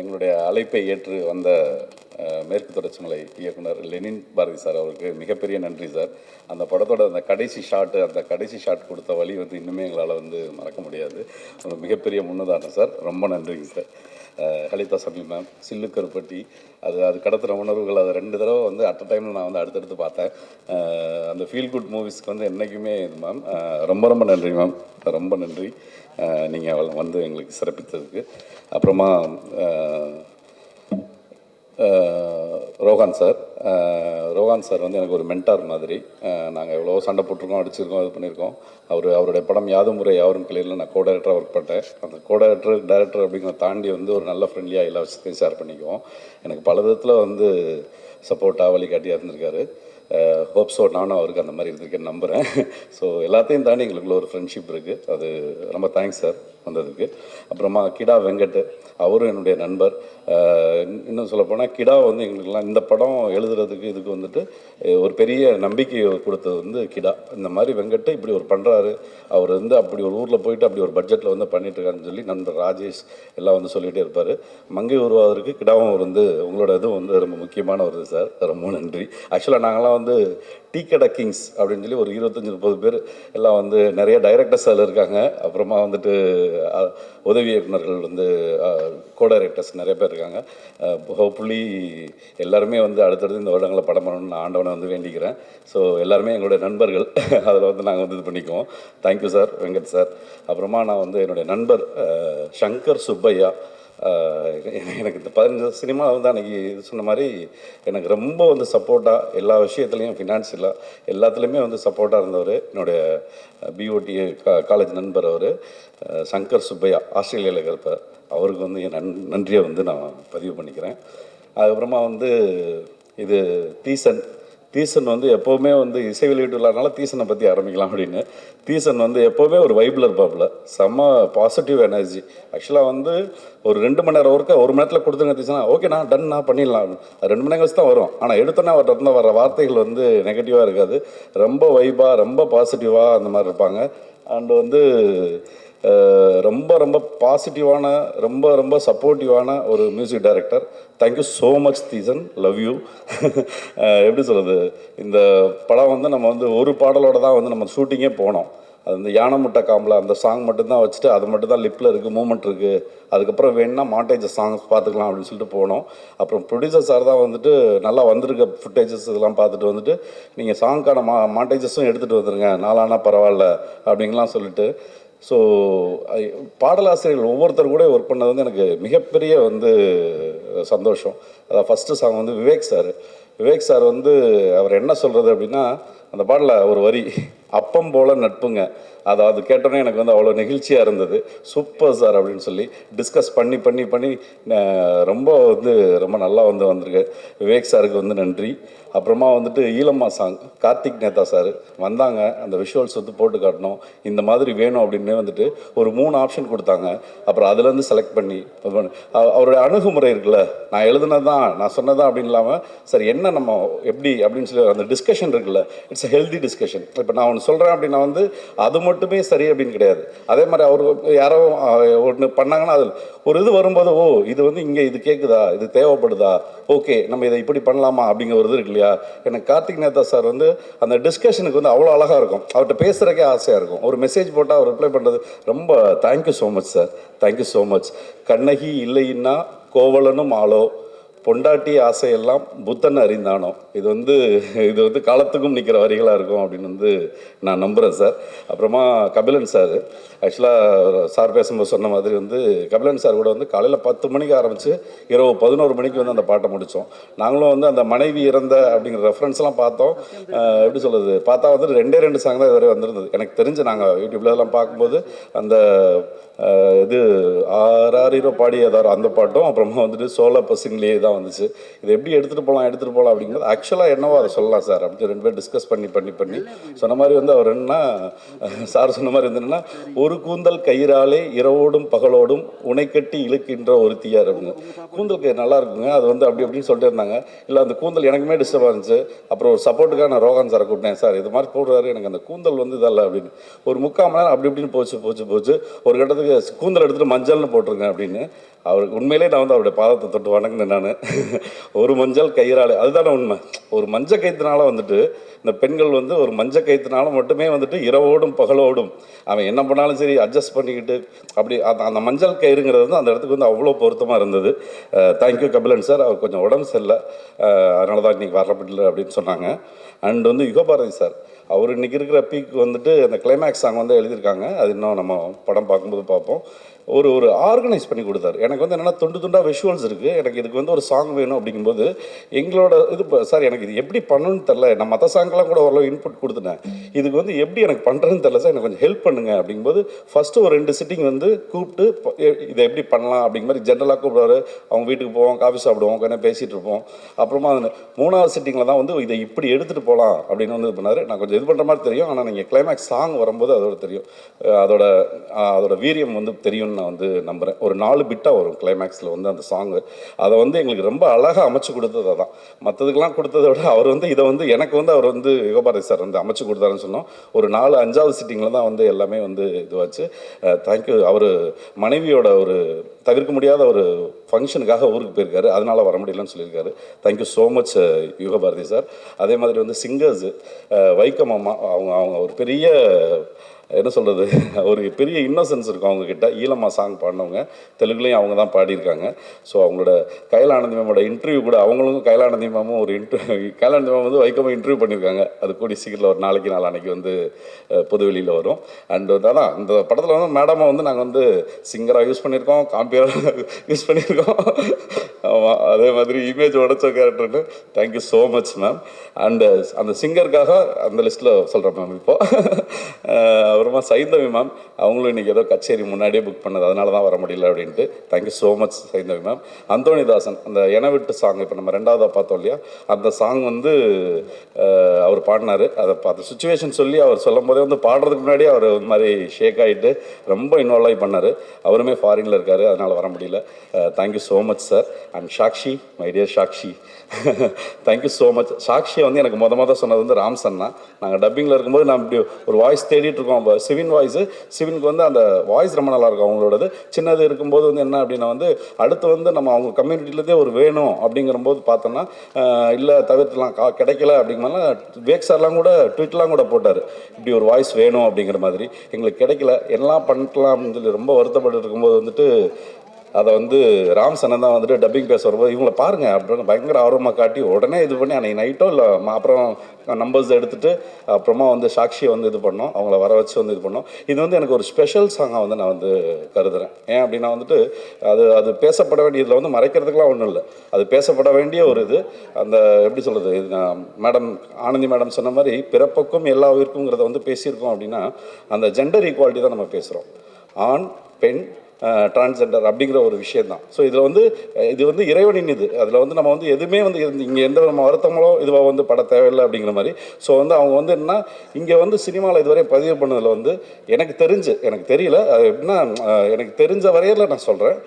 எங்களுடைய அழைப்பை ஏற்று வந்த மேற்கு தொடர்ச்சி மலை இயக்குனர் லெனின் பாரதி சார் அவருக்கு மிகப்பெரிய நன்றி சார். அந்த படத்தோட அந்த கடைசி ஷாட்டு அந்த கடைசி ஷாட் கொடுத்த வழி வந்து இன்னுமே எங்களால் வந்து மறக்க முடியாது. மிகப்பெரிய முன்னுதாரணம் சார். ரொம்ப நன்றிங்க சார். லலிதா சமி மேம் சில்லு கருப்பட்டி அது அது கடத்துகிற உணர்வுகள் அது ரெண்டு தடவை வந்து அட் அ டைமில் நான் வந்து அடுத்தடுத்து பார்த்தேன். அந்த ஃபீல் குட் மூவிஸ்க்கு வந்து என்றைக்குமே இது மேம் ரொம்ப ரொம்ப நன்றி மேம். ரொம்ப நன்றி. நீங்கள் வந்து எங்களுக்கு சிறப்பித்ததுக்கு. அப்புறமா ரோஹான் சார் ரோஹான் சார் வந்து எனக்கு ஒரு மென்டார் மாதிரி. நாங்கள் எவ்வளோ சண்டை போட்டிருக்கோம் அடிச்சிருக்கோம் இது பண்ணியிருக்கோம். அவர் அவருடைய படம் யாதும் முறை யாரும் கிளியரில் நான் கோ டேரக்டராக ஒர்க் பண்ணிட்டேன் அந்த கோ டேரக்டர் டேரக்டர் அப்படிங்கிறத தாண்டி வந்து ஒரு நல்ல ஃப்ரெண்ட்லியாக எல்லா விஷயத்தையும் ஷேர் பண்ணிக்குவோம். எனக்கு பல விதத்தில் வந்து சப்போர்ட்டாக வழிகாட்டியாக இருந்திருக்காரு. ஹோப் ஸோ நானும் அவருக்கு அந்த மாதிரி இருந்திருக்கேன்னு நம்புகிறேன் ஸோ எல்லாத்தையும் தாண்டி எங்களுக்குள்ள ஒரு ஃப்ரெண்ட்ஷிப் இருக்குது அது ரொம்ப தேங்க்ஸ் சார் வந்ததுக்கு. அப்புறமா கிடா வெங்கட் அவரும் என்னுடைய நண்பர். இன்னும் சொல்லப்போனால் கிடா வந்து எங்களுக்கெல்லாம் இந்த படம் எழுதுறதுக்கு இதுக்கு வந்துட்டு ஒரு பெரிய நம்பிக்கை கொடுத்தது வந்து கிடா. இந்த மாதிரி வெங்கட்டு இப்படி ஒரு பண்ணுறாரு அவர் வந்து அப்படி ஒரு ஊரில் போயிட்டு அப்படி ஒரு பட்ஜெட்டில் வந்து பண்ணிட்டு இருக்காருன்னு சொல்லி நண்பர் ராஜேஷ் எல்லாம் வந்து சொல்லிகிட்டே இருப்பார். மங்கை உருவாவதற்கு கிடாவும் வந்து உங்களோட இதுவும் வந்து ரொம்ப முக்கியமான ஒரு இது சார். ரொம்ப நன்றி. ஆக்சுவலாக நாங்களாம் வந்து டீ கடை கிங்ஸ் அப்படின்னு சொல்லி ஒரு இருபத்தஞ்சி முப்பது பேர் எல்லாம் வந்து நிறைய டைரக்டர்ஸ் அதில் இருக்காங்க. அப்புறமா வந்துட்டு உதவி இயக்குனர்கள் வந்து கோ டைரக்டர்ஸ் நிறைய பேர் இருக்காங்க. ஹோப்ஃபுல்லி எல்லாருமே வந்து அடுத்தடுத்து இந்த வருடங்களில் படம் பண்ணணும்னு நான் ஆண்டவனை வந்து வேண்டிக்கிறேன். ஸோ எல்லாருமே எங்களுடைய நண்பர்கள் அதில் வந்து நாங்கள் வந்து இது பண்ணிக்குவோம். தேங்க்யூ சார் வெங்கட் சார் அப்புறமா நான் வந்து என்னுடைய நண்பர் சங்கர் சுப்பையா. எனக்கு இந்த பதினஞ்சு சினிமா வந்து அன்றைக்கி இது சொன்ன மாதிரி எனக்கு ரொம்ப வந்து சப்போர்ட்டாக எல்லா விஷயத்துலையும் ஃபினான்ஷியலாக எல்லாத்துலேயுமே வந்து சப்போர்ட்டாக இருந்தவர். என்னுடைய பிஓடி காலேஜ் நண்பர் அவர். சங்கர் சுப்பையா ஆஸ்திரேலியாவில் இருக்கிறப்ப அவருக்கு வந்து என் நன் நன்றியை வந்து நான் பதிவு பண்ணிக்கிறேன். அதுக்கப்புறமா வந்து இது தீசன் தீசன் வந்து எப்போவுமே வந்து இசை வெளியீட்டு விழானால தீசனை பற்றி ஆரம்பிக்கலாம் அப்படின்னு. தீசன் வந்து எப்போவுமே ஒரு வைப்பில் இருப்பாப்புல. செம்ம பாசிட்டிவ் எனர்ஜி ஆக்சுவலாக வந்து ஒரு ரெண்டு மணி நேரம் ஒர்க்கை ஒரு மணி நேரத்தில் கொடுத்துருங்க தீசனா ஓகேண்ணா டன் நான் பண்ணிடலாம் ரெண்டு மணி நேரம் கழிச்சு தான் வரும். ஆனால் எடுத்தோன்னே அவர் இருந்து வர வார்த்தைகள் வந்து நெகட்டிவாக இருக்காது. ரொம்ப வைப்பாக ரொம்ப பாசிட்டிவாக அந்த மாதிரி இருப்பாங்க. அண்டு வந்து ரொம்ப ரொம்ப பாசிட்டிவான ரொம்ப ரொம்ப சப்போர்ட்டிவான ஒரு music director thank you so much Theesan love you எப்படி சொல்கிறது இந்த படம் வந்து நம்ம வந்து ஒரு பாடலோட தான் வந்து நம்ம ஷூட்டிங்கே போனோம். அது இந்த யானை முட்டை காம்பில் அந்த சாங் மட்டும்தான் வச்சுட்டு அது மட்டும் தான் லிப்பில் இருக்குது மூமெண்ட் இருக்குது அதுக்கப்புறம் வேணும்னா மாண்டேஜ் சாங்ஸ் பார்த்துக்கலாம் அப்படின்னு சொல்லிட்டு போனோம். அப்புறம் ப்ரொடியூசர் சார் தான் வந்துட்டு நல்லா வந்திருக்க ஃபுட்டேஜஸ் இதெல்லாம் பார்த்துட்டு வந்துட்டு நீங்கள் சாங்க்கான மா மாண்டேஜஸும் எடுத்துகிட்டு வந்துருங்க. நாளானா பரவாயில்ல. அப்படின்லாம் சொல்லிட்டு ஸோ பாடலாசிரியர்கள் ஒவ்வொருத்தர் கூட ஒர்க் பண்ணது வந்து எனக்கு மிகப்பெரிய வந்து சந்தோஷம். அதான் ஃபஸ்ட்டு சாங் வந்து விவேக் சார் விவேக் சார் வந்து அவர் என்ன சொல்கிறது அப்படின்னா அந்த பாடலில் ஒரு வரி அப்பம் போல நட்புங்க. அதாவது கேட்டோன்னே எனக்கு வந்து அவ்வளோ நெகிழ்ச்சியாக இருந்தது. சூப்பர் சார் அப்படின்னு சொல்லி டிஸ்கஸ் பண்ணி பண்ணி பண்ணி ரொம்ப வந்து ரொம்ப நல்லா வந்து வந்திருக்கு. விவேக் சாருக்கு வந்து நன்றி. அப்புறமா வந்துட்டு ஈலம்மா சாங் கார்த்திக் நேதா சார் வந்தாங்க அந்த விஷுவல்ஸ் வந்து போட்டு காட்டணும் இந்த மாதிரி வேணும் அப்படின்னு வந்துட்டு ஒரு மூணு ஆப்ஷன் கொடுத்தாங்க. அப்புறம் அதுலேருந்து செலக்ட் பண்ணி அவருடைய அணுகுமுறை இருக்குல்ல நான் எழுதுனது தான் நான் சொன்னதான் அப்படின்னு இல்லாமல் சரி என்ன நம்ம எப்படி அப்படின்னு சொல்லி அந்த டிஸ்கஷன் இருக்குல்ல இட்ஸ் எ ஹெல்தி டிஸ்கஷன் இப்போ நான் ஒன்று சொல்கிறேன் அப்படின்னா வந்து அது மட்டுமே சரி அப்படின்னு கிடையாது. அதே மாதிரி அவர் யாரோ ஒன்று பண்ணாங்கன்னா அதில் ஒரு இது வரும்போது ஓ இது வந்து இங்கே இது கேட்குதா இது தேவைப்படுதா ஓகே நம்ம இதை இப்படி பண்ணலாமா அப்படிங்கிற ஒரு இது இருக்கு இல்லையா எனக்கு கார்த்திக் நேதா சார் வந்து அந்த டிஸ்கஷனுக்கு வந்து அவ்வளோ அழகாக இருக்கும். அவர்கிட்ட பேசுகிறக்கே ஆசையாக இருக்கும். ஒரு மெசேஜ் போட்டால் அவர் ரிப்ளை பண்ணுறது ரொம்ப thank you so much sir thank you so much Kannagi இல்லைன்னா கோவலனும் ஆளோ? பொண்டாட்டி ஆசையெல்லாம் புத்தன் அறிந்தானோ? இது வந்து இது வந்து காலத்துக்கும் நிற்கிற வரிகளாக இருக்கும் அப்படின்னு வந்து நான் நம்புகிறேன் சார். அப்புறமா கபிலன் சார். ஆக்சுவலாக சார் பேசும்போது சொன்ன மாதிரி வந்து கபிலன் சார் கூட வந்து காலையில் பத்து மணிக்கு ஆரம்பித்து இரவு பதினோரு மணிக்கு வந்து அந்த பாட்டை முடித்தோம் நாங்களும் வந்து அந்த மனைவி இறந்த அப்படிங்கிற ரெஃபரன்ஸ்லாம் பார்த்தோம். எப்படி சொல்கிறது பார்த்தா வந்து ரெண்டே ரெண்டு சாங் தான் இதுவரை வந்திருந்தது. எனக்கு தெரிஞ்சு நாங்கள் யூடியூப்ல எல்லாம் பார்க்கும்போது அந்த இது இது ஆறாரிரோ பாடியதார் அந்த பாட்டும் அப்புறமா வந்துட்டு சோழ பசுங்களே தான் தான் வந்துச்சு. இதை எப்படி எடுத்துகிட்டு போகலாம் எடுத்துகிட்டு போகலாம் அப்படிங்கிறது ஆக்சுவலாக என்னவோ அதை சொல்லலாம் சார். அப்படி ரெண்டு பேர் டிஸ்கஸ் பண்ணி பண்ணி பண்ணி. சொன்ன மாதிரி வந்து அவர் என்னன்னா சார் சொன்ன மாதிரி இருந்ததுன்னா என்னன்னா ஒரு கூந்தல் கயிறாலே இரவோடும் பகலோடும் உனை கட்டி இழுக்கின்ற ஒரு தீயார் அப்படின்னு. கூந்தல் கயிறு நல்லா இருக்குங்க. அது வந்து அப்படி அப்படின்னு சொல்லிட்டு இருந்தாங்க. இல்லை அந்த கூந்தல் எனக்குமே டிஸ்டர்ப் இருந்துச்சு. அப்புறம் ஒரு சப்போர்ட்டுக்காக நான் ரோகன் சாரை கூப்பிட்டேன். சார் இது மாதிரி போடுறாரு. எனக்கு அந்த கூந்தல் வந்து இதல்ல அப்படின்னு. ஒரு முக்கால் மணி நேரம் அப்படி இப்படின்னு போச்சு போச்சு போச்சு. ஒரு கட்டத்துக்கு கூந்தல் எடுத்துகிட்டு மஞ்சள்னு போட்டிருங்க அப்படின்னு. அவருக்கு உண்மையிலே நான் வந்து அவருடைய பாதத்தை தொட்டு வணங்கினேன் நான். ஒரு மஞ்சள் கயிறாலே அதுதானே உண்மை. ஒரு மஞ்ச கயிற்றுனால வந்துட்டு இந்த பெண்கள் வந்து ஒரு மஞ்ச கயிற்றுனால மட்டுமே வந்துட்டு இரவோடும் பகலோடும் அவன் என்ன பண்ணாலும் சரி அட்ஜஸ்ட் பண்ணிக்கிட்டு அப்படி அந்த அந்த மஞ்சள் கயிறுங்கிறது வந்து அந்த இடத்துக்கு வந்து அவ்வளோ பொருத்தமாக இருந்தது. தேங்க்யூ கபிலன் சார் அவர் கொஞ்சம் உடம்பு சரியில்லை. அதனால தான் இன்றைக்கி வரப்படல அப்படின்னு சொன்னாங்க. அண்ட் வந்து யுகபாரதி சார் அவர் இன்றைக்கி இருக்கிற பீக் வந்துட்டு அந்த கிளைமேக்ஸ் சாங் வந்து எழுதியிருக்காங்க. அது இன்னும் நம்ம படம் பார்க்கும்போது பார்ப்போம். ஒரு ஒரு ஆர்கனைஸ் பண்ணி கொடுத்தாரு. எனக்கு வந்து என்னென்னா துண்டு துண்டாக விஷுவல்ஸ் இருக்குது எனக்கு இதுக்கு வந்து ஒரு சாங் வேணும் அப்படிங்கும்போது எங்களோட இது இப்போ சார் எனக்கு இது எப்படி பண்ணணும்னு தெரில நான் மற்ற சாங்லாம் கூட ஓரளவு இன்புட் கொடுத்துட்டேன். இதுக்கு வந்து எப்படி எனக்கு பண்ணுறதுன்னு தெரில சார் எனக்கு கொஞ்சம் ஹெல்ப் பண்ணுங்க அப்படிங்கும்போது ஃபஸ்ட்டு ஒரு ரெண்டு சிட்டிங் வந்து கூப்பிட்டு எ- இதை எப்படி பண்ணலாம் அப்படிங்கிற மாதிரி ஜென்ரலாக கூப்பிடுவாரு. அவங்க வீட்டுக்கு போவோம் காஃபி சாப்பிடுவோம் கொஞ்சம் பேசிகிட்டு இருப்போம். அப்புறமா அந்த மூணாவது சிட்டிங்கில் தான் வந்து இதை இப்படி எடுத்துகிட்டு போகலாம் அப்படின்னு வந்து இது பண்ணார். நான் கொஞ்சம் இது பண்ணுற மாதிரி தெரியும். ஆனால் நீங்கள் கிளைமேக்ஸ் சாங் வரும்போது அதோட தெரியும். அதோட அதோட வீரியம் வந்து தெரியும்னு நான் வந்து நம்புகிறேன் ஒரு நாலு பிட்டாக வரும் கிளைமேக்ஸில் வந்து அந்த சாங்கு அதை வந்து எங்களுக்கு ரொம்ப அழகாக அமைச்சு கொடுத்தது தான் மற்றதுக்கெல்லாம் கொடுத்ததை விட அவர் வந்து இதை வந்து எனக்கு வந்து அவர் வந்து யுகபாரதி சார் வந்து அமைச்சு கொடுத்தாருன்னு சொன்னோம். ஒரு நாலு அஞ்சாவது சிட்டிங்கில் தான் வந்து எல்லாமே வந்து இதுவாச்சு. தேங்க்யூ அவர் மனைவியோட ஒரு தவிர்க்க முடியாத ஒரு ஃபங்க்ஷனுக்காக ஊருக்கு போயிருக்காரு. அதனால் வர முடியலன்னு சொல்லியிருக்காரு. Thank you so much Yugabharathi sir. அதே மாதிரி வந்து சிங்கர்ஸு வைக்கம் அம்மா அவங்க அவங்க ஒரு பெரிய என்ன சொல்கிறது ஒரு பெரிய இன்னசென்ஸ் இருக்கும் அவங்கக்கிட்ட ஈழம்மா சாங் பாடினவங்க. தெலுங்குலேயும் அவங்க தான் பாடியிருக்காங்க. ஸோ அவங்களோட கைலானந்தி மேமோட இன்டர்வியூ கூட அவங்களும் கைலானந்தி மேமும் ஒரு இன்டர்வியூ கைலானந்தி மேம் வந்து வைக்கமாக இன்டர்வியூ பண்ணியிருக்காங்க. அது கூடி சீக்கிரத்தில் ஒரு நாளைக்கு நாளானைக்கு வந்து புதுவெளியில் பொது வெளியில் வரும். அண்ட் வந்து அதான் இந்த படத்தில் வந்து மேடமை வந்து நாங்கள் வந்து சிங்கராக யூஸ் பண்ணியிருக்கோம் காம்பியராக யூஸ் பண்ணியிருக்கோம். ஆமாம் அதே மாதிரி இமேஜ் உடச்ச கேரக்டர்னு thank you so much ma'am and அந்த சிங்கருக்காக அந்த லிஸ்ட்டில் சொல்கிறேன் மேம் இப்போ. அப்புறமா சைந்தவி மேம் அவங்களும் இன்றைக்கி ஏதோ கச்சேரி முன்னாடியே புக் பண்ணது. அதனால தான் வர முடியல அப்படின்ட்டு. Thank you so much Saindhavi ma'am Anthonydasan அந்த என விட்டு சாங் இப்போ நம்ம ரெண்டாவதாக பார்த்தோம் இல்லையா? அந்த சாங் வந்து அவர் பாடினார். அதை பார்த்து சுச்சுவேஷன் சொல்லி அவர் சொல்லும் போதே வந்து பாடுறதுக்கு முன்னாடி அவர் ஒரு மாதிரி ஷேக் ஆகிட்டு ரொம்ப இன்வால்வ் ஆகி பண்ணார். அவருமே ஃபாரினில் இருக்கார் அதனால் வர முடியல. Thank you so much sir and Sakshi my dear Sakshi thank you so much சாக்ஷியை வந்து எனக்கு மொதல் மொதல் சொன்னது வந்து ராம்சன் தான். நாங்கள் டப்பிங்கில் இருக்கும்போது நான் இப்படி ஒரு வாய்ஸ் தேடிட்டு இருக்கோம். சிவின் வாய்ஸு சிவினுக்கு வந்து அந்த வாய்ஸ் ரொம்ப நல்லா இருக்கும் அவங்களோடது. சின்னது இருக்கும்போது வந்து என்ன அப்படின்னா வந்து அடுத்து வந்து நம்ம அவங்க கம்யூனிட்டிலேருந்தே ஒரு வேணும் அப்படிங்கிற போது பார்த்தோன்னா இல்லை தவிர்த்துலாம் கா கிடைக்கல அப்படிங்கிறனால வேக் சார்லாம் கூட ட்விட்லாம் கூட போட்டார். இப்படி ஒரு வாய்ஸ் வேணும் அப்படிங்கிற மாதிரி. எங்களுக்கு கிடைக்கல. எல்லாம் பண்ணலாம் அப்படின்னு சொல்லி ரொம்ப வருத்தப்பட்டு இருக்கும்போது வந்துட்டு அதை வந்து ராம் சனன் தான் வந்துட்டு டப்பிங் பேச வரும்போது இவங்களை பாருங்க அப்படின்னு பயங்கர ஆர்வமாக காட்டி உடனே இது பண்ணி அன்னைக்கு நைட்டோ இல்லை அப்புறம் நம்பர்ஸ் எடுத்துட்டு அப்புறமா வந்து சாக்ஷியை வந்து இது பண்ணோம் அவங்கள வர வச்சு வந்து இது பண்ணோம். இது வந்து எனக்கு ஒரு ஸ்பெஷல் சாங்காக வந்து நான் வந்து கருதுறேன். ஏன் அப்படின்னா வந்துட்டு அது அது பேசப்பட வேண்டிய இதில் வந்து மறைக்கிறதுக்கெலாம் ஒன்றும் இல்லை. அது பேசப்பட வேண்டிய ஒரு இது. அந்த எப்படி சொல்கிறது இது நான் மேடம் ஆனந்தி மேடம் சொன்ன மாதிரி பிறப்புக்கும் எல்லா உயிருக்குங்கிறத வந்து பேசியிருக்கோம் அப்படின்னா அந்த ஜெண்டர் ஈக்குவாலிட்டி தான் நம்ம பேசுகிறோம் ஆண் பெண் டிரான்ஸ்ஜெண்டர் அப்படிங்கிற ஒரு விஷயம் தான் ஸோ இதில் வந்து இது வந்து இறைவனின் இது. அதில் வந்து நம்ம வந்து எதுவுமே வந்து இங்கே எந்த நம்ம வருத்தங்களோ இதுவாக வந்து பட தேவையில்லை அப்படிங்கிற மாதிரி. ஸோ வந்து அவங்க வந்து என்ன இங்கே வந்து சினிமாவில் இதுவரை பதிவு பண்ணதில் வந்து எனக்கு தெரிஞ்சு எனக்கு தெரியல. அது எப்படின்னா எனக்கு தெரிஞ்ச வரையில் நான் சொல்கிறேன்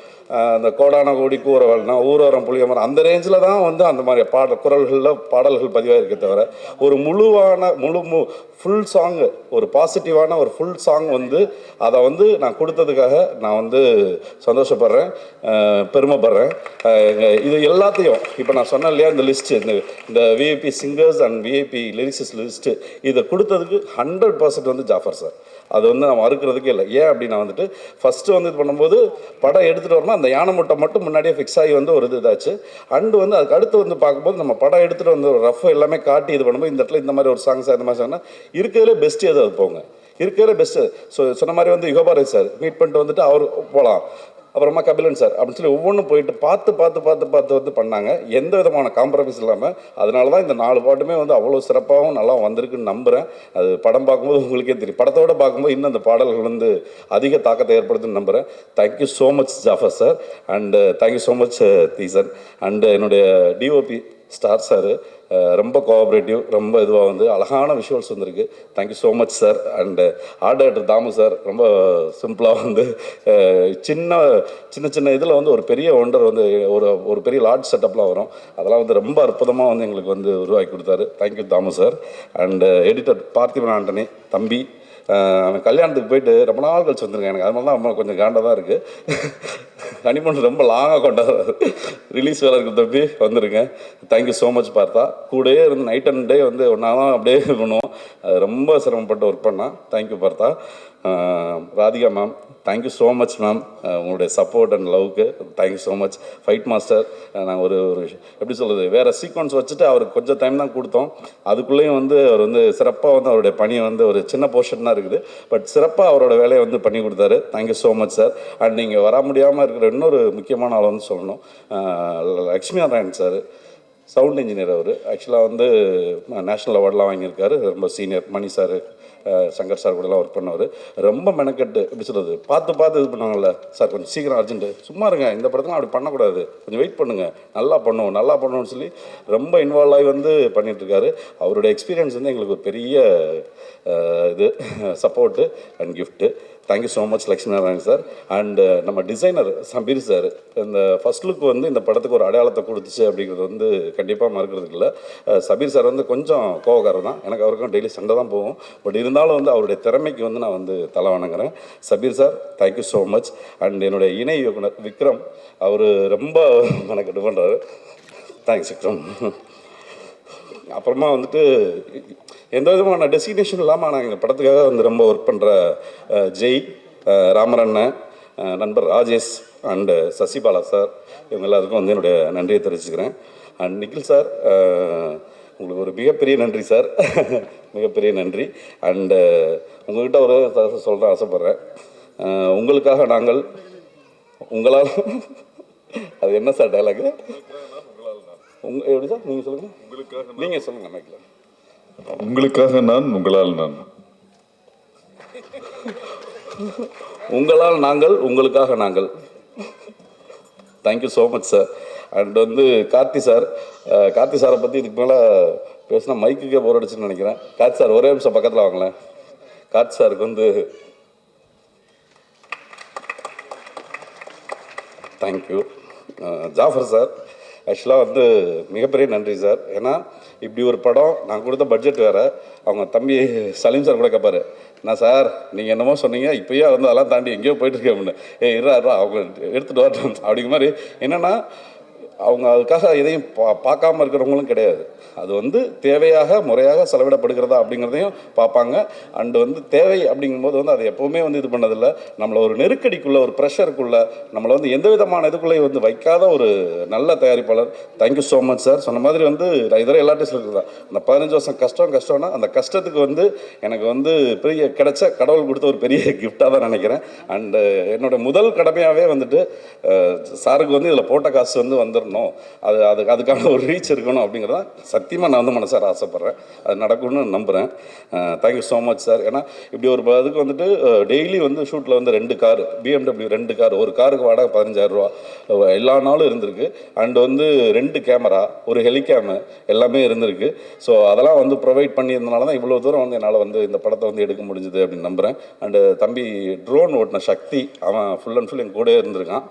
அந்த கோடான கோடி கூறவல்னா ஊரோரம் புளியமரம் அந்த ரேஞ்சில் தான் வந்து அந்த மாதிரி பாட குரல்களில் பாடல்கள் பதிவாயிருக்கே தவிர ஒரு முழுவான முழு மு ஃபுல் சாங்கு ஒரு பாசிட்டிவான ஒரு ஃபுல் சாங் வந்து அதை வந்து நான் கொடுத்ததுக்காக நான் வந்து சந்தோஷப்படுறேன். பெருமைப்படுறேன். இது எல்லாத்தையும் இப்போ நான் சொன்னேன் இல்லையா இந்த லிஸ்ட்டு இந்த இந்த VIP singers and VIP lyricists list இதை கொடுத்ததுக்கு ஹண்ட்ரட் பர்சன்ட் வந்து ஜாஃபர் சார் அது வந்து நான் மறுக்கிறதுக்கே இல்லை. ஏன் அப்படின்னா வந்துட்டு ஃபஸ்ட்டு வந்து இது பண்ணும்போது படம் எடுத்துகிட்டு வரணும் அந்த யானை முட்டை மட்டும் முன்னாடியே ஃபிக்ஸ் ஆகி வந்து ஒரு இது இதாச்சு. அண்டு வந்து அதுக்கு அடுத்து வந்து பார்க்கும்போது நம்ம படம் எடுத்துகிட்டு வந்து ரஃப் எல்லாமே காட்டி இது பண்ணும்போது இந்த இடத்துல இந்த மாதிரி ஒரு சாங்ஸ் அந்த மாதிரி சொன்னால் இருக்கிறதுலே பெஸ்ட்டு எது அது போங்க. இருக்கிற பெஸ்ட்டு ஸோ சொன்ன மாதிரி வந்து யுகபாரதி சார் மீட் பண்ணிட்டு வந்துட்டு அவர் போகலாம் அப்புறமா கபிலன் சார் அப்படின்னு சொல்லி ஒவ்வொன்றும் போயிட்டு பார்த்து பார்த்து பார்த்து பார்த்து வந்து பண்ணாங்க. எந்த விதமான காம்ப்ரமைஸ் இல்லாமல் அதனால தான் இந்த நாலு பாட்டுமே வந்து அவ்வளோ சிறப்பாகவும் நல்லா வந்திருக்குன்னு நம்புகிறேன் அது படம் பார்க்கும்போது உங்களுக்கே தெரியும். படத்தோட பார்க்கும்போது இன்னும் அந்த பாடல்கள் வந்து அதிக தாக்கத்தை ஏற்படுத்துன்னு நம்புகிறேன் thank you so much Jaffer sir and thank you so much Theesan and என்னுடைய டிஓபி ஸ்டார் சார் ரொம்ப கோஆப்ரேட்டிவ் ரொம்ப இதுவாக வந்து அழகான விஷுவல்ஸ் வந்திருக்கு. Thank you so much sir and art director Damu sir ரொம்ப சிம்பிளாக வந்து சின்ன சின்ன சின்ன இதில் வந்து ஒரு பெரிய ஒண்டர் வந்து ஒரு ஒரு பெரிய லார்ஜ் செட்டப்லாம் வரும். அதெல்லாம் வந்து ரொம்ப அற்புதமாக வந்து எங்களுக்கு வந்து உருவாக்கி கொடுத்தாரு. Thank you Damu sir and editor Parthiban Antony தம்பி அவன் கல்யாணத்துக்கு போயிட்டு ரொம்ப நாள் கழிச்சு வந்திருக்கேன் எனக்கு. அதனால தான் கொஞ்சம் காண்டாக தான் இருக்குது ஹனிமூன் ரொம்ப லாங்காக கொண்டாடுறாரு ரிலீஸ் வேலை இருக்கு தப்பி வந்துருங்க. தேங்க்யூ ஸோ மச் பார்த்தா. கூடயே இருந்து நைட் அண்ட் டே வந்து ஒன்றா தான் அப்படியே இது பண்ணுவோம். அது ரொம்ப சிரமப்பட்டு ஒர்க் பண்ணால் தேங்க்யூ பார்த்தா. Radhika ma'am thank you so much ma'am உங்களுடைய support and லவ்க்கு thank you so much fight master நாங்கள் ஒரு ஒரு எப்படி சொல்கிறது வேறு சீக்வன்ஸ் வச்சுட்டு அவருக்கு கொஞ்சம் டைம் தான் கொடுத்தோம். அதுக்குள்ளேயும் வந்து அவர் வந்து சிறப்பாக வந்து அவருடைய பணியை வந்து ஒரு சின்ன போர்ஷன் தான் இருக்குது. பட் சிறப்பாக அவரோட வேலையை வந்து பண்ணி கொடுத்தாரு. Thank you so much sir and நீங்கள் வர முடியாமல் இருக்கிற இன்னொரு முக்கியமான ஆள் வந்து சொல்லணும். Lakshmi Narayan sir. Sound engineer அவர். ஆக்சுவலாக வந்து நேஷ்னல் அவார்டெலாம் வாங்கியிருக்காரு. ரொம்ப senior Mani sir Shankar sir கூடலாம் ஒர்க் பண்ணவர். ரொம்ப மெனக்கெட்டு எப்படி சொல்கிறது பார்த்து பார்த்து இது பண்ணுவாங்கல்ல. சார் கொஞ்சம் சீக்கிரம் அர்ஜென்ட்டு சும்மா இருங்க. இந்த படத்தெலாம் அப்படி பண்ணக்கூடாது. கொஞ்சம் வெயிட் பண்ணுங்கள் நல்லா பண்ணுவோம். நல்லா பண்ணுவோம்னு சொல்லி ரொம்ப இன்வால்வ் ஆகி வந்து பண்ணிகிட்ருக்காரு அவரோட அவருடைய எக்ஸ்பீரியன்ஸ் வந்து எங்களுக்கு ஒரு பெரிய இது support and gift thank you so much Lakshmi Narayan sir and நம்ம டிசைனர் சபீர் சார் இந்த ஃபர்ஸ்ட் லுக் வந்து இந்த படத்துக்கு ஒரு அடையாளத்தை கொடுத்துச்சு அப்படிங்கிறது வந்து கண்டிப்பாக மறுக்கிறதுக்கு இல்லை. சபீர் சார் வந்து கொஞ்சம் கோவக்காரர் தான். எனக்கு அவருக்கும் டெய்லி சண்டை தான் போகும். பட் இருந்தாலும் வந்து அவருடைய திறமைக்கு வந்து நான் வந்து தலை வணங்குறேன். Sabeer sir thank you so much and என்னுடைய இணை இயக்குனர் விக்ரம் அவர் ரொம்ப எனக்கு இது பண்ணுறாரு தேங்க்ஸ் விக்ரம். அப்புறமா வந்துட்டு எந்த விதமான டெசிக்னேஷன் இல்லாமல் நான் எங்கள் படத்துக்காக வந்து ரொம்ப ஒர்க் பண்ணுற ஜெய் ராமரண்ணன் நண்பர் ராஜேஷ் அண்டு சசிபாலா சார் இவங்க எல்லாருக்கும் வந்து என்னுடைய நன்றியை தெரிவிச்சுக்கிறேன். அண்ட் நிখিல் சார் உங்களுக்கு ஒரு மிகப்பெரிய நன்றி சார். மிகப்பெரிய நன்றி. அண்டு உங்கள்கிட்ட ஒரு சொல்ல ஆசைப்பட்றேன். உங்களுக்காக நாங்கள் உங்களால் அது என்ன சார் டைலாக் உங்க எப்படி சார்? நீங்கள் சொல்லுங்கள் நீங்கள் சொல்லுங்கள் மைக்கில் உங்களுக்காக நான் உங்களால் நான். உங்களால் நாங்கள் உங்களுக்காக நாங்கள். Thank you so much sir and வந்து கார்த்தி சார் கார்த்தி சாரை பற்றி இதுக்கு மேலே பேசினா மைக்குக்கே போர் அடிச்சுன்னு நினைக்கிறேன். கார்த்தி சார் ஒரே நிமிஷம் பக்கத்தில் வாங்களேன். கார்த்தி சாருக்கு வந்து தேங்க்யூ ஜாஃபர் சார் ஆக்சுவலாக வந்து மிகப்பெரிய நன்றி சார். ஏன்னா இப்படி ஒரு படம் நான் கொடுத்த பட்ஜெட் வேறு. அவங்க தம்பி சலீம் சார் கூட கேட்பாரு நான் சார் நீங்கள் என்னமோ சொன்னீங்க இப்போயே வந்து அதெல்லாம் தாண்டி எங்கேயோ போயிட்டுருக்கேன் அப்படின்னு ஏ இருறா இருறா அவங்க எடுத்துகிட்டு வரட்டும். அப்படிங்கிற மாதிரி என்னென்னா அவங்க அதுக்காக எதையும் பா பார்க்காம இருக்கிறவங்களும் கிடையாது. அது வந்து தேவையாக முறையாக செலவிடப்படுகிறதா அப்படிங்கிறதையும் பார்ப்பாங்க. அண்டு வந்து தேவை அப்படிங்கும்போது வந்து அதை எப்போவுமே வந்து இது பண்ணதில்லை. நம்மளை ஒரு நெருக்கடிக்குள்ளே ஒரு ப்ரெஷருக்குள்ளே நம்மளை வந்து எந்த விதமான இதுக்குள்ளேயும் வந்து வைக்காத ஒரு நல்ல தயாரிப்பாளர். தேங்க்யூ ஸோ மச் சார் சொன்ன மாதிரி வந்து இதெல்லாம் இதர சொல்லுறது தான் அந்த பதினஞ்சு வருஷம் கஷ்டம் கஷ்டம்னா அந்த கஷ்டத்துக்கு வந்து எனக்கு வந்து பெரிய கிடைச்ச கடவுள் கொடுத்த ஒரு பெரிய கிஃப்டாக தான் நினைக்கிறேன். அண்டு என்னோட முதல் கடமையாகவே வந்துட்டு சாருக்கு வந்து இதில் போட்ட காசு வந்து வளரணும் அது அதுக்கு அதுக்கான ஒரு ரீச் இருக்கணும் அப்படிங்கிறத சத்தியமாக நான் வந்து மனசார ஆசைப்பட்றேன். அது நடக்கும்னு நம்புகிறேன் தேங்க்யூ ஸோ மச் சார் ஏன்னா இப்படி ஒரு இதுக்கு வந்துட்டு டெய்லி வந்து ஷூட்டில் வந்து ரெண்டு கார் பிஎம்டபிள்யூ ரெண்டு கார் ஒரு காருக்கு வாடகை பதினஞ்சாயிரம் ரூபா. எல்லா நாளும் இருந்திருக்கு. அண்ட் வந்து ரெண்டு கேமரா ஒரு ஹெலிகேமு எல்லாமே இருந்திருக்கு. ஸோ அதெல்லாம் வந்து ப்ரொவைட் பண்ணியிருந்தனால தான் இவ்வளோ தூரம் வந்து என்னால் வந்து இந்த படத்தை வந்து எடுக்க முடிஞ்சுது அப்படின்னு நம்புகிறேன் அண்டு தம்பி ட்ரோன் ஓட்டின சக்தி அவன் ஃபுல் அண்ட் ஃபுல் என் கூட இருந்திருக்கான்.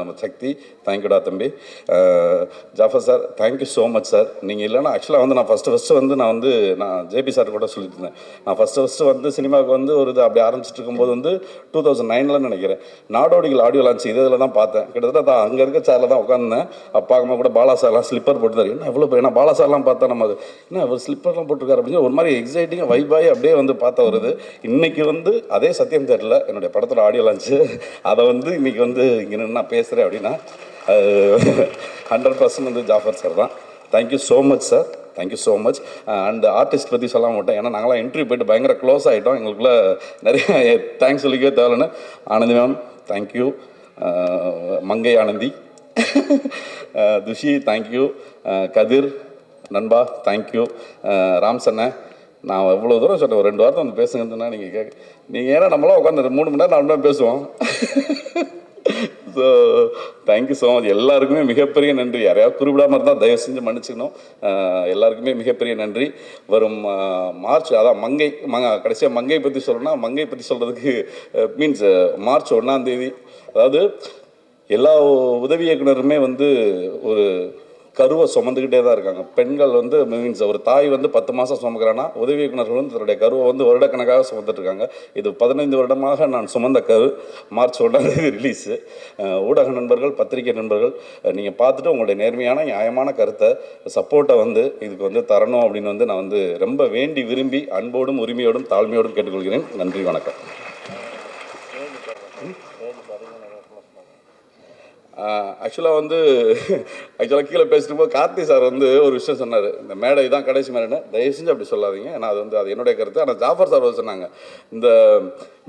நம்ம சக்தி தேங்க்யூடா தம்பி. Jaffar sir thank you so much sir நீங்கள் இல்லைன்னா ஆக்சுவலாக வந்து நான் ஃபஸ்ட்டு ஃபஸ்ட்டு வந்து நான் வந்து நான் ஜேபி சார் கூட சொல்லிட்டு இருந்தேன். நான் ஃபஸ்ட்டு ஃபஸ்ட்டு வந்து சினிமாவுக்கு வந்து ஒரு இது அப்படி ஆரம்பிச்சிட்டு இருக்கும்போது வந்து டூ தௌசண்ட் நைனில் நினைக்கிறேன். நாடோடிகள் ஆடியோ லான்ச் இது இதில் தான் பார்த்தேன். கிட்டத்தட்ட தான் அங்கே இருக்க சேரில் தான் உட்காந்துருந்தேன் அப்பா அம்மா கூட பாலா சார்லாம் ஸ்லிப்பர் போட்டுருந்தாரு. என்ன இவ்வளோ ஏன்னா பாலா சார்லாம் பார்த்தா நம்ம அது என்ன அவர் ஸ்லிப்பர்லாம் போட்டிருக்காரு அப்படின்னு ஒரு மாதிரி எக்ஸைட்டிங்காக வைபாய் அப்படியே வந்து பார்த்தா வருது இன்றைக்கி வந்து அதே சத்தியம் தெரியல. என்னுடைய படத்தில் ஆடியோ லான்ச்சு அதை வந்து இன்றைக்கி வந்து இங்கே நின்று நான் பேசுகிறேன் அப்படின்னா ஹண்ட்ரட் பர்சன்ட் வந்து ஜாஃபர் சார் தான். Thank you so much sir thank you so much and artist பற்றி சொல்ல மாட்டேன் ஏன்னா நாங்களாம் இன்டர்வியூ போயிட்டு பயங்கர க்ளோஸ் ஆகிட்டோம் எங்களுக்குள்ள நிறைய தேங்க்ஸ் சொல்லிக்கவே தேவைன்னு Anandhi ma'am thank you uh, Mangai Anandhi. Uh, Thushi thank you uh, Kathir நண்பா தேங்க்யூ ராம் சன்ன நான் எவ்வளோ தூரம் சொன்னேன் ஒரு ரெண்டு வாரத்தை வந்து பேசுங்கன்னா நீங்கள் கேட்க நீங்கள் ஏன்னா நம்மளாம் உட்காந்து மூணு மணி நேரம் நாலு மணி நேரம் பேசுவோம். ஸோ தேங்க்யூ ஸோ மச் எல்லாருக்குமே மிகப்பெரிய நன்றி. யாரையாவது குறிப்பிடாமல் இருந்தால் தயவு செஞ்சு மன்னிச்சுக்கணும். எல்லாருக்குமே மிகப்பெரிய நன்றி. வரும் மார்ச் அதான் மங்கை மங்க கடைசியாக மங்கை பற்றி சொல்லணும்னா மங்கை பற்றி சொல்கிறதுக்கு மீன்ஸ் மார்ச் ஒன்றாம் தேதி. அதாவது எல்லா உதவி இயக்குனருமே வந்து ஒரு கருவை சுமந்துக்கிட்டே தான் இருக்காங்க. பெண்கள் வந்து மீன்ஸ் ஒரு தாய் வந்து பத்து மாதம் சுமக்கிறான்னா உதவி இயக்குநர்கள் வந்து தன்னுடைய கருவை வந்து வருடக்கணக்காக சுமந்துட்டு இருக்காங்க இது பதினைந்து வருடமாக நான் சுமந்த கரு. மார்ச் ஒன்றாம் தேதி ரிலீஸு ஊடக நண்பர்கள் பத்திரிகை நண்பர்கள் நீங்கள் பார்த்துட்டு உங்களுடைய நேர்மையான நியாயமான கருத்தை சப்போர்ட்டை வந்து இதுக்கு வந்து தரணும் அப்படின்னு வந்து நான் வந்து ரொம்ப வேண்டி விரும்பி அன்போடும் உரிமையோடும் தாழ்மையோடும் கேட்டுக்கொள்கிறேன். நன்றி வணக்கம். ஆக்சுவலாக வந்து ஆக்சுவலாக கீழே பேசிட்டு போது கார்த்தி சார் வந்து ஒரு விஷயம் சொன்னார். இந்த மேடை தான் கடைசி மேடைன்னு. தயவு செஞ்சு அப்படி சொல்லாதீங்க. ஏன்னா அது வந்து அது என்னுடைய கருத்து. ஆனால் ஜாஃபர் சார் வந்து சொன்னாங்க இந்த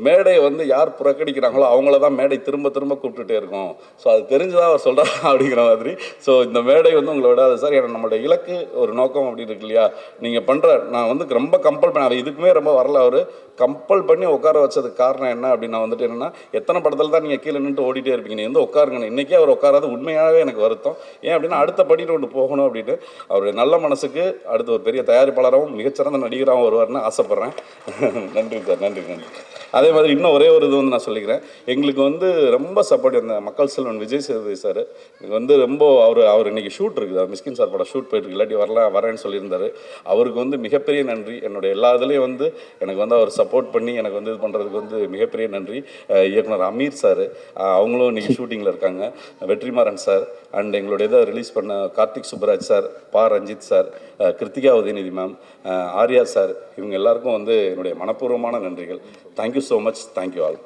மேடையை வந்து யார் புறக்கணிக்கிறாங்களோ அவங்கள தான் மேடை திரும்ப திரும்ப கூப்பிட்டுட்டே இருக்கும். ஸோ அது தெரிஞ்சுதான் அவர் சொல்கிறார் அப்படிங்கிற மாதிரி. ஸோ இந்த மேடை வந்து உங்களை விடாது. சார் ஏன்னா நம்மளுடைய இலக்கு ஒரு நோக்கம் அப்படின்னு இருக்கு இல்லையா? நீங்கள் பண்ணுற நான் வந்து ரொம்ப கம்பல் பண்ண அவர் இதுக்குமே ரொம்ப வரல அவர். கம்பல் பண்ணி உட்கார வச்சதுக்கு காரணம் என்ன அப்படின்னு நான் வந்துட்டு என்னன்னா எத்தனை படத்தில் தான் நீங்கள் கீழே நின்று ஓடிட்டே இருப்பீங்க? நீ வந்து உட்காருங்க. இன்றைக்கி அவர் உட்காராது உண்மையாகவே எனக்கு வருத்தம். ஏன் அப்படின்னா அடுத்த படியில் ஒன்று போகணும் அப்படின்னு அவருடைய நல்ல மனசுக்கு அடுத்து ஒரு பெரிய தயாரிப்பாளராகவும் மிகச்சிறந்த நடிகராகவும் வருவார்னு ஆசைப்பட்றேன். நன்றி சார் நன்றி நன்றி. அதே மாதிரி இன்னும் ஒரே ஒரு இது வந்து நான் சொல்லிக்கிறேன். எங்களுக்கு வந்து ரொம்ப சப்போர்ட் இந்த மக்கள் செல்வன் விஜய் சேதுபதி சார். எனக்கு வந்து ரொம்ப அவர் அவர் இன்றைக்கி ஷூட் இருக்குது. மிஸ்கின் சார் படம் ஷூட் போயிட்டு இல்லாட்டி வரலாம் வரேன்னு சொல்லியிருந்தாரு. அவருக்கு வந்து மிகப்பெரிய நன்றி. என்னுடைய எல்லா இதுலேயும் வந்து எனக்கு வந்து அவர் சப்போர்ட் பண்ணி எனக்கு வந்து இது பண்ணுறதுக்கு வந்து மிகப்பெரிய நன்றி. இயக்குனர் அமீர் சார். அவங்களும் இன்றைக்கி ஷூட்டிங்கில் இருக்காங்க. வெற்றிமாறன் சார் அண்ட் எங்களுடைய இதை ரிலீஸ் பண்ண Karthik Subbaraj sir Pa. Ranjith sir Kiruthiga Udhayanidhi ma'am Arya sir இவங்க எல்லாருக்கும் வந்து என்னுடைய மனப்பூர்வமான நன்றிகள். Thank you so much thank you all